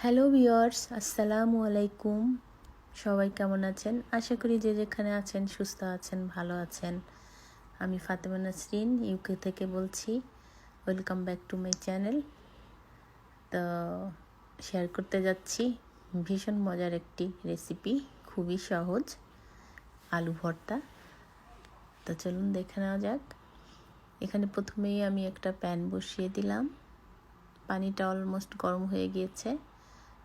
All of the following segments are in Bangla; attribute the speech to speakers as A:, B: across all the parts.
A: হ্যালো ভিওর্স আসসালামু আলাইকুম সবাই কেমন আছেন? আশা করি যে যেখানে আছেন, সুস্থ আছেন, ভালো আছেন। আমি ফাতেমা নাসরিন ইউকে থেকে বলছি। Welcome back to my channel তো শেয়ার করতে যাচ্ছি। ভীষণ মজার একটি রেসিপি খুবই সহজ। আলু ভর্তা। তো চলুন দেখে নেওয়া যাক। এখানে প্রথমেই আমি একটা প্যান বসিয়ে দিলাম। পানিটা অলমোস্ট গরম হয়ে গিয়েছে।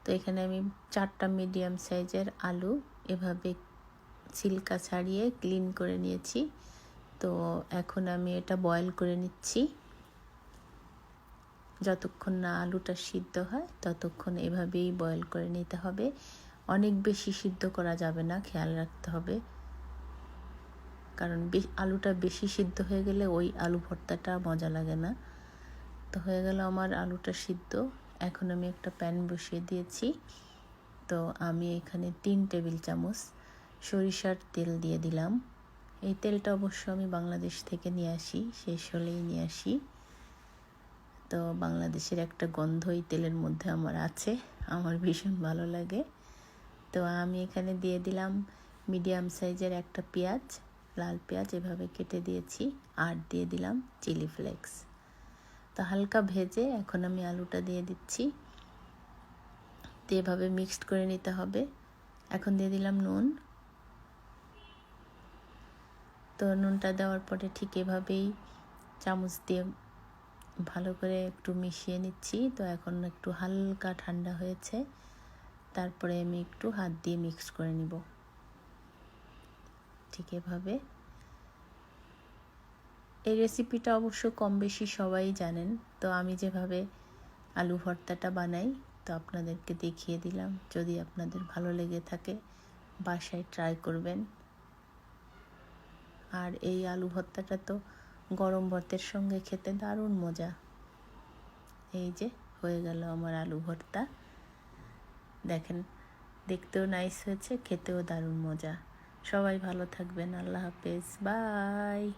A: তো এখানে আমি চারটা মিডিয়াম সাইজের আলু এভাবে ছিলকা ছাড়িয়ে ক্লিন করে নিয়েছি। তো এখন আমি এটা বয়েল করে নিচ্ছি। যতক্ষণ না আলুটা সিদ্ধ হয়, ততক্ষণ এভাবেই বয়েল করে নিতে হবে। অনেক বেশি সিদ্ধ করা যাবে না, খেয়াল রাখতে হবে। কারণ আলুটা বেশি সিদ্ধ হয়ে গেলে ওই আলু ভর্তাটা মজা লাগে না। তো হয়ে গেল আমার আলুটা সিদ্ধ। এখন আমি একটা প্যান বসিয়ে দিয়েছি। তো আমি এখানে তিন টেবিল চামচ সরিষার তেল দিয়ে দিলাম। এই তেলটা অবশ্য আমি বাংলাদেশ থেকে নিয়ে আসি, শেষ হলেই নিয়ে আসি। তো বাংলাদেশের একটা গন্ধ এই তেলের মধ্যে আমার আছে, আমার ভীষণ ভালো লাগে। তো আমি এখানে দিয়ে দিলাম মিডিয়াম সাইজের একটা পেঁয়াজ, লাল পেঁয়াজ এভাবে কেটে দিয়েছি। আর দিয়ে দিলাম চিলি ফ্লেক্স। তো হালকা ভেজে এখন আমি আলুটা দিয়ে দিচ্ছি। তো এভাবে মিক্সড করে নিতে হবে। এখন দিয়ে দিলাম নুন। তো নুনটা দেওয়ার পরে ঠিক এভাবেই চামচ দিয়ে ভালো করে একটু মিশিয়ে নিচ্ছি। তো এখন একটু হালকা ঠান্ডা হয়েছে। তারপরে আমি একটু হাত দিয়ে মিক্স করে নিব। ঠিক এভাবে। এই রেসিপিটা অবশ্য কম বেশি সবাই জানেন। তো আমি যেভাবে আলু ভর্তাটা বানাই, তো আপনাদেরকে দেখিয়ে দিলাম। যদি আপনাদের ভালো লেগে থাকে, বাসায় ট্রাই করবেন। আর এই আলু ভর্তাটা তো গরম ভর্তের সঙ্গে খেতে দারুণ মজা। এই যে, হয়ে গেল আমার আলু ভর্তা। দেখেন, দেখতেও নাইস হয়েছে, খেতেও দারুণ মজা। সবাই ভালো থাকবেন, আল্লাহ হাফেজ বাই